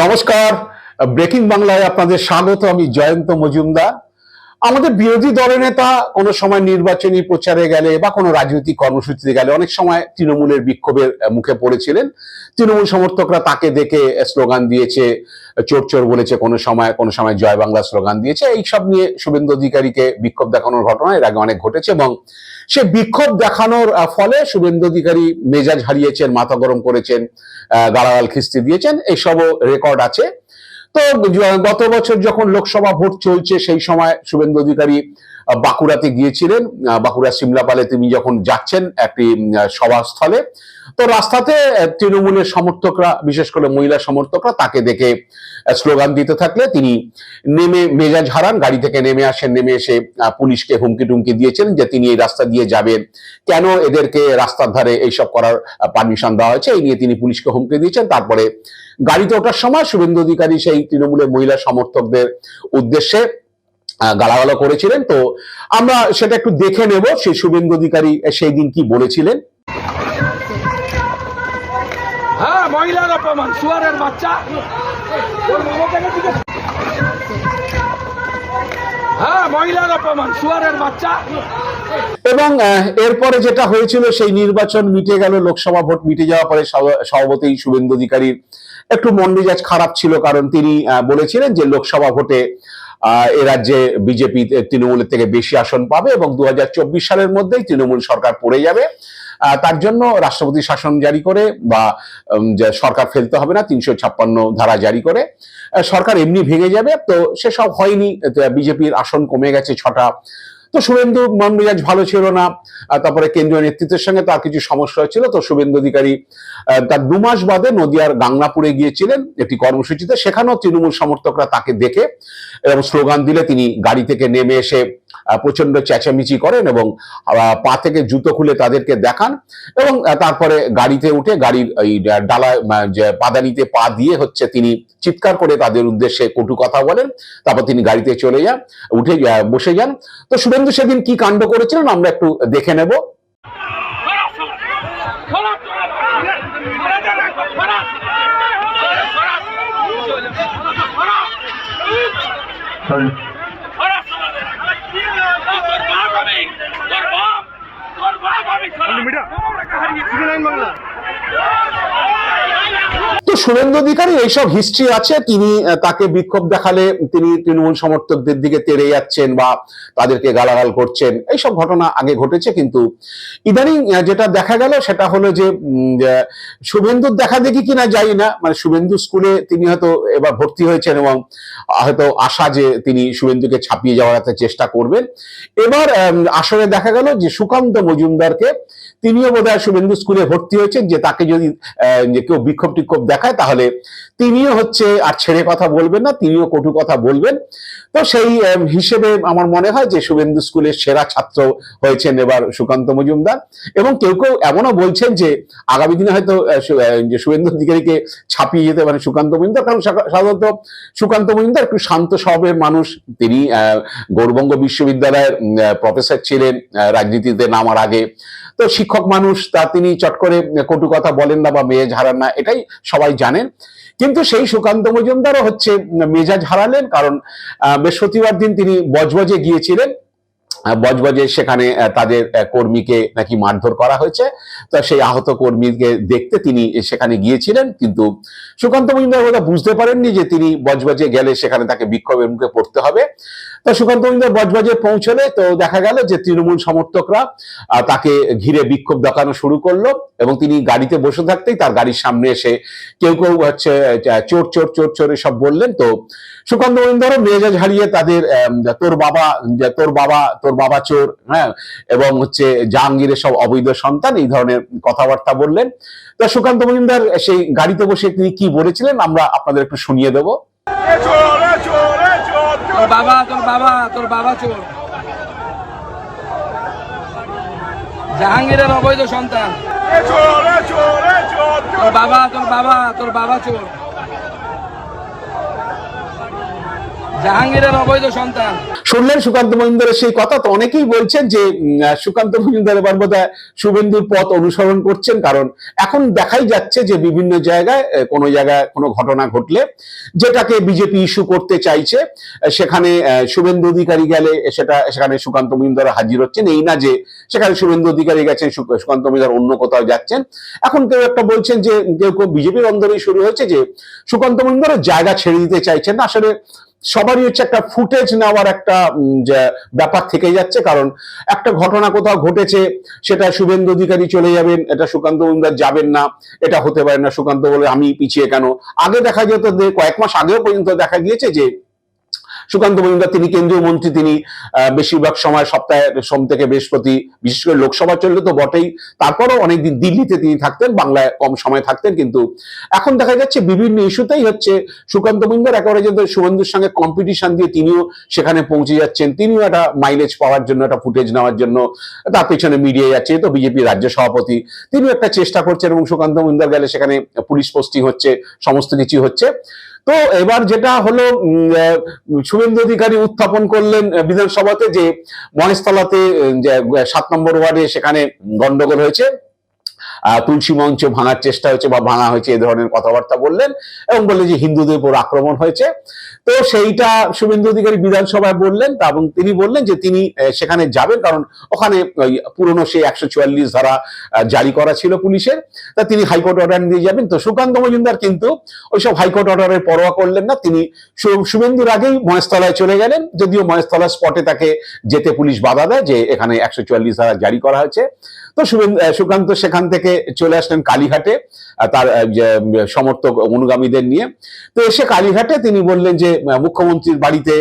নমস্কার। ব্রেকিং বাংলায় আপনাদের স্বাগত আমি জয়ন্ত মজুমদার। আমাদের বিরোধী দলের নেতা কোনো সময় নির্বাচনী প্রচারে গেলে বা কোনো রাজনৈতিক কর্মসূচিতে গেলে অনেক সময় তৃণমূলের বিক্ষোভের মুখে পড়েছিলেন। তৃণমূল সমর্থকরা তাকে দেখে স্লোগান দিয়েছে, চোর চোর বলেছে, কোনো সময় কোনো সময় জয় বাংলা স্লোগান দিয়েছে। এইসব নিয়ে শুভেন্দু অধিকারীকে বিক্ষোভ দেখানোর ঘটনা এর আগে অনেক ঘটেছে এবং সে বিক্ষোভ দেখানোর ফলে শুভেন্দু অধিকারী মেজাজ হারিয়েছেন, মাথা গরম করেছেন গালাগাল খিস্তি দিয়েছেন। এইসবও রেকর্ড আছে। তো গত বছর যখন লোকসভা ভোট চলছে সেই সময় শুভেন্দু অধিকারী বাঁকুড়াতে গিয়েছিলেন। বাঁকুড়া সিমলাপালে তিনি যখন যাচ্ছেন একটি সভাস্থলে, তো রাস্তাতে তৃণমূলের সমর্থকরা, বিশেষ করে মহিলা সমর্থকরা তাকে দেখে স্লোগান দিতে থাকলে তিনি নেমে মেজাজ হারান, গাড়ি থেকে নেমে আসেন, নেমে এসে পুলিশকে হুমকি টুমকি দিয়েছেন যে তিনি এই রাস্তা দিয়ে যাবেন। কেন এদেরকে রাস্তার ধারে এইসব করার পারমিশন দেওয়া হয়েছে? এই নিয়ে তিনি পুলিশকে হুমকি দিয়েছেন। তারপরে গাড়িতে ওঠার সময় শুভেন্দু অধিকারী সেই তৃণমূলের মহিলা সমর্থকদের উদ্দেশ্যে গালাগালা করেছিলেন। তো আমরা সেটা একটু দেখে নেব সেই শুভেন্দু অধিকারী সেই দিন কি বলেছিলেন। হ্যাঁ মহিলার অপমান সুয়ারের বাচ্চা। হ্যাঁ মহিলার অপমান সুয়ারের বাচ্চা। এবং এরপরে যেটা হয়েছিল সেই নির্বাচন মিটে গেল লোকসভা ভোট মিটে যাওয়ার পরে স্বভাবতই শুভেন্দু অধিকারীর একটু মন মেজাজ খারাপ ছিল কারণ তিনি আহ, বলেছিলেন যে লোকসভা ভোটে এ রাজ্যে বিজেপি তৃণমূলের থেকে বেশি আসন পাবে এবং দু হাজার চব্বিশ সালের মধ্যেই তৃণমূল সরকার পড়ে যাবে। তার জন্য রাষ্ট্রপতি শাসন জারি করে বা সরকার ফেলতে হবে না, তিনশো ছাপ্পান্ন ধারা জারি করে। সরকার এমনি ভেঙে যাবে, তো সেসব হয়নি। বিজেপির আসন কমে গেছে ছটা তো শুভেন্দু মন মেজাজ ভালো ছিল না তারপরে কেন্দ্রীয় নেতৃত্বের সঙ্গে তার কিছু সমস্যা হয়েছিল, তো শুভেন্দু অধিকারী তার দু মাস বাদে নদিয়ার গাংনাপুরে গিয়েছিলেন একটি কর্মসূচিতে। সেখানেও তৃণমূল সমর্থকরা তাকে দেখে এবং স্লোগান দিলে তিনি গাড়ি থেকে নেমে এসে প্রচণ্ড চেঁচামেচি করেন এবং পা থেকে জুতো খুলে তাদেরকে দেখান এবং তারপরে গাড়িতে উঠে গাড়ির এই ডালায় পাদানিতে পা দিয়ে হচ্ছে তিনি চিৎকার করে তাদের উদ্দেশ্যে কটু কথা বলেন, তারপর তিনি গাড়িতে চলে যান, উঠে বসে যান। তো শুভেন্দু সেদিন কি কাণ্ড করেছিলেন আমরা একটু দেখে নেব। তো শুভেন্দু অধিকারী, এইসব হিস্ট্রি আছে। তিনি তাকে বিক্ষোভ দেখালে তিনি তৃণমূল সমর্থকদের দিকে তেড়ে যাচ্ছেন বা তাদেরকে গালাগাল করছেন। এইসব ঘটনা আগে ঘটেছে, কিন্তু ইদানিং যেটা দেখা গেল সেটা হলো যে শুভেন্দুর দেখা দেখি কিনা যাই না। মানে শুভেন্দু স্কুলে তিনি হয়তো এবার ভর্তি হয়েছেন এবং হয়তো আশা যে তিনি শুভেন্দুকে ছাপিয়ে যাওয়ার একটা চেষ্টা করবেন। এবার আসলে দেখা গেল যে সুকান্ত মজুমদারকে, তিনিও বোধহয় শুভেন্দু স্কুলে ভর্তি হয়েছেন, যে তাকে যদি কেউ বিক্ষোভ টিক্ষোভ দেখায় তাহলে তিনিও হচ্ছে, আর ছেড়ে কথা বলবেন না, তিনিও কটু কথা বলবেন। তো সেই হিসেবে আমার মনে হয় যে শুভেন্দু স্কুলের সেরা ছাত্র হয়েছেন এবার সুকান্ত মজুমদার। এবং কেউ কেউ এমনও বলছেন যে আগামী দিনে হয়তো যে শুভেন্দু অধিকারীকে ছাপিয়ে যেতে পারে সুকান্ত মজুমদার। কারণ সাধারণত সুকান্ত মজুমদার একটু শান্ত স্বভাবের মানুষ। তিনি গৌরবঙ্গ বিশ্ববিদ্যালয়ের প্রফেসর ছিলেন রাজনীতিতে নামার আগে। তো শিক্ষক মানুষ, তা তিনি চট করে কটু কথা বলেন না বা মেয়ে হারান না, এটাই সবাই জানেন কিন্তু সেই সুকান্ত মজুমদারও হচ্ছে মেজাজ হারালেন কারণ বৃহস্পতিবার দিন তিনি বজবজে গিয়েছিলেন। বজবজে সেখানে তাদের কর্মীকে নাকি মারধর করা হয়েছে। তো সেই আহত কর্মীকে দেখতে তিনি সেখানে গিয়েছিলেন, কিন্তু সুকান্ত মজুমদার বোধহয় বুঝতে পারেননি যে তিনি বজবজে গেলে সেখানে তাকে বিক্ষোভের মুখে পড়তে হবে। তো সুকান্ত মজুমদার বজবজে পৌঁছলে তো দেখা গেল যে তৃণমূল সমর্থকরা তাকে ঘিরে বিক্ষোভ দেখানো শুরু করল এবং তিনি গাড়িতে বসে থাকতেই তার গাড়ির সামনে এসে কেউ কেউ হচ্ছে চোর চোর চোর চোর এসব বললেন। তো সুকান্ত মজুমদারও মেজাজ হারিয়ে তাদের তোর বাবা তোর বাবা, তোর বাবা চোর হ্যাঁ? এবং হচ্ছে জাহাঙ্গীরের সব অবৈধ সন্তান, এই ধরনের কথাবার্তা বললেন। তো সুকান্ত মজুমদার, সেই গাড়িতে বসে তিনি কি বলেছিলেন, আমরা আপনাদের একটু শুনিয়ে দেবো। চোর। জাহাঙ্গীরের অবৈধ সন্তান। চোর। জাহাঙ্গীরের অবৈধ সন্তান। শুনলেন সুকান্ত মজুমদারের সেই কথা, তো অনেকেই বলছেন যে সুকান্ত মজুমদার এবার বোধ শুভেন্দুর পথ অনুসরণ করছেন, কারণ এখন দেখাই যাচ্ছে যে বিভিন্ন জায়গায় কোনো জায়গায় কোনো ঘটনা ঘটলে যেটাকে বিজেপি ইস্যু করতে চাইছে সেখানে শুভেন্দু অধিকারী গেলে সেটা, সেখানে সুকান্ত মজুমদার হাজির হচ্ছেন, এই না যে সেখানে শুভেন্দু অধিকারী গেছেন সুকান্ত মজুমদার অন্য কোথাও যাচ্ছেন। এখন কেউ একটা বলছেন যে, কেউ কেউ বিজেপির অন্দরেই শুরু হয়েছে যে, সুকান্ত মজুমদারের জায়গা ছেড়ে দিতে চাইছেন না, আসলে সবারই হচ্ছে একটা ফুটেজ নেওয়ার একটা ব্যাপার থেকে যাচ্ছে। কারণ একটা ঘটনা কোথাও ঘটেছে, সেটা শুভেন্দু অধিকারী চলে যাবেন, এটা সুকান্ত মজুমদার যাবেন না, এটা হতে পারে না সুকান্ত বলে আমি পিছিয়ে কেন? আগে দেখা যেত কয়েক মাস আগেও পর্যন্ত দেখা গিয়েছে যে সুকান্ত মজুমদার তিনি কেন্দ্রীয় মন্ত্রী, তিনি বেশিরভাগ সময় সপ্তাহে সোম থেকে বৃহস্পতি, বিশেষ করে লোকসভা চললে তো বটেই। তারপরও অনেকদিন দিল্লিতে তিনি থাকতেন, বাংলায় কম সময় থাকতেন কিন্তু এখন দেখা যাচ্ছে বিভিন্ন ইস্যুতেই হচ্ছে সুকান্ত মজুমদার একেবারে যে শুভেন্দুর সঙ্গে কম্পিটিশন দিয়ে তিনিও সেখানে পৌঁছে যাচ্ছেন। তিনিও একটা মাইলেজ পাওয়ার জন্য, একটা ফুটেজ নেওয়ার জন্য তার পেছনে মিডিয়ে যাচ্ছে তো বিজেপি রাজ্য সভাপতি। তিনিও একটা চেষ্টা করছেন এবং সুকান্ত মজুমদার গেলে সেখানে পুলিশ পোস্টিং হচ্ছে, সমস্ত কিছু হচ্ছে। তো এবার যেটা হলো শুভেন্দু অধিকারী উত্থাপন করলেন বিধানসভাতে যে মহেশতলাতে সাত নম্বর ওয়ার্ডে সেখানে গন্ডগোল হয়েছে। তুলসী মঞ্চ ভাঙার চেষ্টা হয়েছে বা ভাঙা হয়েছে এই ধরনের কথাবার্তা বললেন এবং বললেন যে হিন্দুদের উপর আক্রমণ হয়েছে। তো সেইটা শুভেন্দু অধিকারী বিধানসভায় বললেন এবং তিনি বললেন যে তিনি সেখানে যাবেন কারণ ওখানে পুরনো সেই একশো চুয়াল্লিশ ধারা জারি করা ছিল পুলিশের। তা তিনি হাইকোর্ট অর্ডার নিয়ে যাবেন। তো সুকান্ত মজুমদার কিন্তু ওইসব হাইকোর্ট অর্ডারের পরোয়া করলেন না। তিনি শুভেন্দুর আগেই মহেশতলায় চলে গেলেন। যদিও মহেশতলা স্পটে তাকে যেতে পুলিশ বাধা দেয় যে এখানে একশো চুয়াল্লিশ ধারা জারি করা হয়েছে। তো সুকান্ত সেখান থেকে চলে আসলেন কালীঘাটে তার সমর্থক অনুগামীদের নিয়ে। তো এসে কালীঘাটে তিনি বললেন যে মুখ্যমন্ত্রীর বাড়িতে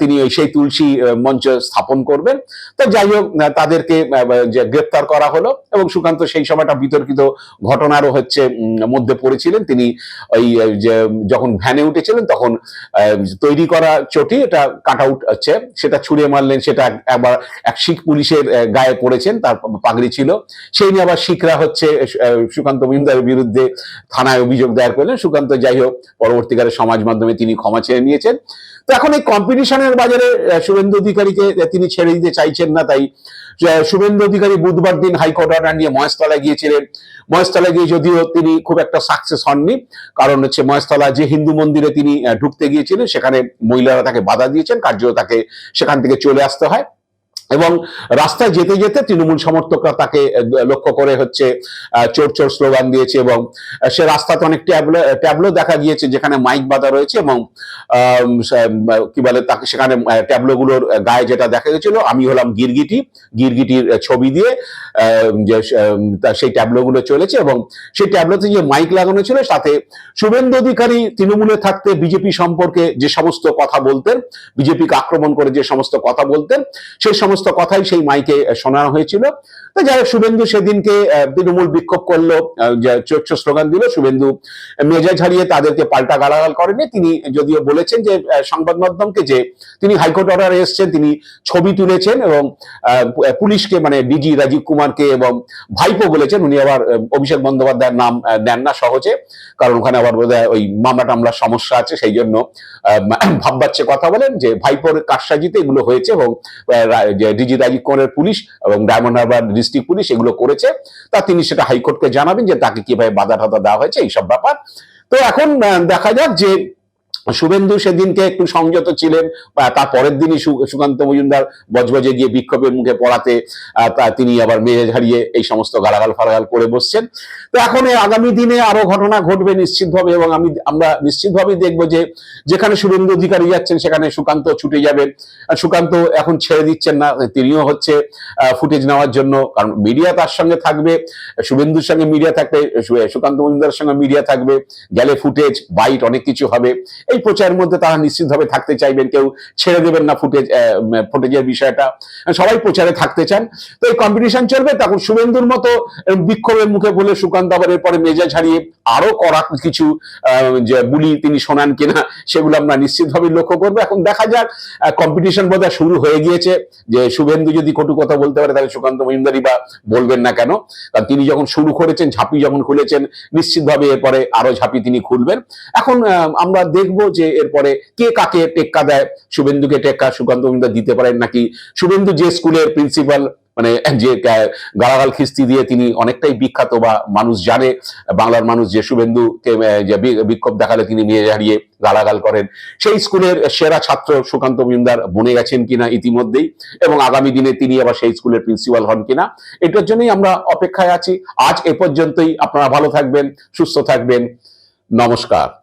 তিনি সেই তুলসী মঞ্চ স্থাপন করবেন। তো যাই হোক তাদেরকে গ্রেপ্তার করা হলো এবং সুকান্ত সেই সময়টা বিতর্কিত ঘটনারও হচ্ছে মধ্যে পড়েছিলেন। তিনি ওই যে, যখন ভ্যানে উঠেছিলেন তখন তৈরি করা চটি, এটা কাট আউট হচ্ছে। সেটা ছুঁড়ে মারলেন, সেটা একবার এক শিখ পুলিশের গায়ে পড়েছেন, তার পাগড়ি ছিল। সেই নিয়ে আবার শিখরা হচ্ছে সুকান্ত মজুমদারের বিরুদ্ধে থানায় অভিযোগ দায়ের করলেন। সুকান্ত, যাই হোক, পরবর্তীকালে সমাজ মাধ্যমে তিনি ক্ষমা চেয়ে নিয়েছেন। তো এখন এই কম্পিটিশনের বাজারে শুভেন্দু অধিকারীকে তিনি ছেড়ে দিতে চাইছেন না, তাই শুভেন্দু অধিকারী বুধবার দিন হাইকোর্ট অর্ডার নিয়ে মহেশতলায় গিয়েছিলেন। মহেশতলায় গিয়ে যদিও তিনি খুব একটা সাকসেস হননি, কারণ হচ্ছে মহেশতলা যে হিন্দু মন্দিরে তিনি ঢুকতে গিয়েছিলেন, সেখানে মহিলারা তাকে বাধা দিয়েছেন কার্য তাকে সেখান থেকে চলে আসতে হয়। এবং রাস্তায় যেতে যেতে তৃণমূল সমর্থকরা তাকে লক্ষ্য করে হচ্ছে চোর চোর স্লোগান দিয়েছে এবং সে রাস্তাতে অনেক ট্যাবলো ট্যাবলো দেখা গিয়েছে যেখানে মাইক বাঁধা রয়েছে এবং কি বলে তাকে সেখানে ট্যাবলো গুলোর গায়ে যেটা দেখা গেছিল আমি হলাম গিরগিটি, গিরগিটির ছবি দিয়ে সেই ট্যাবলো গুলো চলেছে এবং সেই ট্যাবলোতে যে মাইক লাগানো ছিল, সাথে শুভেন্দু অধিকারী তৃণমূলে থাকতে বিজেপি সম্পর্কে যে সমস্ত কথা বলতেন, বিজেপিকে আক্রমণ করে যে সমস্ত কথা বলতেন, সেই সমস্ত কথাই সেই মাইকে শোনানো হয়েছিল। তো যাই হোক, শুভেন্দু সেদিনকে তৃণমূল বিক্ষোভ করল চোচ্চ স্লোগান দিল শুভেন্দু মেজাজ হারিয়ে তাদেরকে পাল্টা গালাগাল করেনি। তিনি যদিও বলেছেন যে সংবাদ মাধ্যমকে যে তিনি হাইকোর্ট অর্ডারে এসেছেন তিনি ছবি তুলেছেন এবং পুলিশকে মানে ডিজি রাজীব কুমারকে এবং ভাইপো বলেছেন উনি আবার অভিষেক বন্দ্যোপাধ্যায়ের নাম দেন না সহজে। কারণ ওখানে আবার বোধহয় ওই মামলা টামলার সমস্যা আছে সেই জন্য ভাববাচ্ছে কথা বলেন যে ভাইপোর কারসাজিতে এগুলো হয়েছে এবং যে ডিজি রাজিকনের পুলিশ এবং ডায়মন্ড হারবার ডিস্ট্রিক্ট পুলিশ এগুলো করেছে। তা তিনি সেটা হাইকোর্টকে জানাবেন যে তাকে কীভাবে বাধা টাধা দেওয়া হয়েছে, এইসব ব্যাপার। তো এখন দেখা যাক যে শুভেন্দু সেদিনকে একটু সংযত ছিলেন তার পরের দিনই সুকান্ত মজুমদার বজবজে গিয়ে বিক্ষোভের মুখে পড়াতে তিনি আবার মেজাজ হারিয়ে এই সমস্ত গালাগাল ফালাগাল করে বসছেন। তো এখন আগামী দিনে আরও ঘটনা ঘটবে নিশ্চিতভাবে, এবং আমি, আমরা নিশ্চিতভাবেই দেখব যে, যেখানে শুভেন্দু অধিকারী যাচ্ছেন, সেখানে সুকান্ত ছুটে আর সুকান্ত এখন ছেড়ে দিচ্ছেন না, তিনিও হচ্ছে ফুটেজ নেওয়ার জন্য, কারণ মিডিয়া তার সঙ্গে থাকবে, শুভেন্দুর সঙ্গে মিডিয়া থাকবে সুকান্ত মজুমদারের সঙ্গে মিডিয়া থাকবে, গেলে ফুটেজ, বাইট, অনেক কিছু হবে। এই প্রচারের মধ্যে তারা নিশ্চিতভাবে থাকতে চাইবেন, কেউ ছেড়ে দেবেন না ফুটেজ ফুটেজের বিষয়টা। সবাই প্রচারে থাকতে চান। তো এই কম্পিটিশন চলবে, তখন শুভেন্দুর মতো বিক্ষোভের মুখে বলে সুকান্ত আবার এরপরে মেজাজ হারিয়ে আরও কড়া কিছু যে বুলি তিনি শোনান কিনা, সেগুলো আমরা নিশ্চিতভাবে লক্ষ্য করব। এখন দেখা যাক কম্পিটিশন বোধহয় শুরু হয়ে গিয়েছে, যে শুভেন্দু যদি কটু কথা বলতে পারে, তাহলে সুকান্ত মজুমদারি বা বলবেন না কেন? কারণ তিনি যখন শুরু করেছেন, ঝাঁপি যখন খুলেছেন, নিশ্চিতভাবে এরপরে আরও ঝাঁপি তিনি খুলবেন। এখন আমরা দেখব যে এরপরে কে কাকে টেক্কা দেয়? শুভেন্দুকে টেক্কা সুকান্ত মজুমদার দিতে পারেন নাকি? শুভেন্দু যে স্কুলের প্রিন্সিপাল মানে যে গালাগাল খিস্তি দিয়ে তিনি অনেকটাই বিখ্যাত বা মানুষ জানে। বাংলার মানুষ যে শুভেন্দুকে যে বিক্ষোভ দেখালে তিনি নিয়ে হারিয়ে গালাগাল করেন। সেই স্কুলের সেরা ছাত্র সুকান্ত মজুমদার বনে গেছেন কিনা ইতিমধ্যেই এবং আগামী দিনে তিনি আবার সেই স্কুলের প্রিন্সিপাল হন কিনা, এটার জন্যই আমরা অপেক্ষায় আছি। আজ এ পর্যন্তই। আপনারা ভালো থাকবেন, সুস্থ থাকবেন। নমস্কার।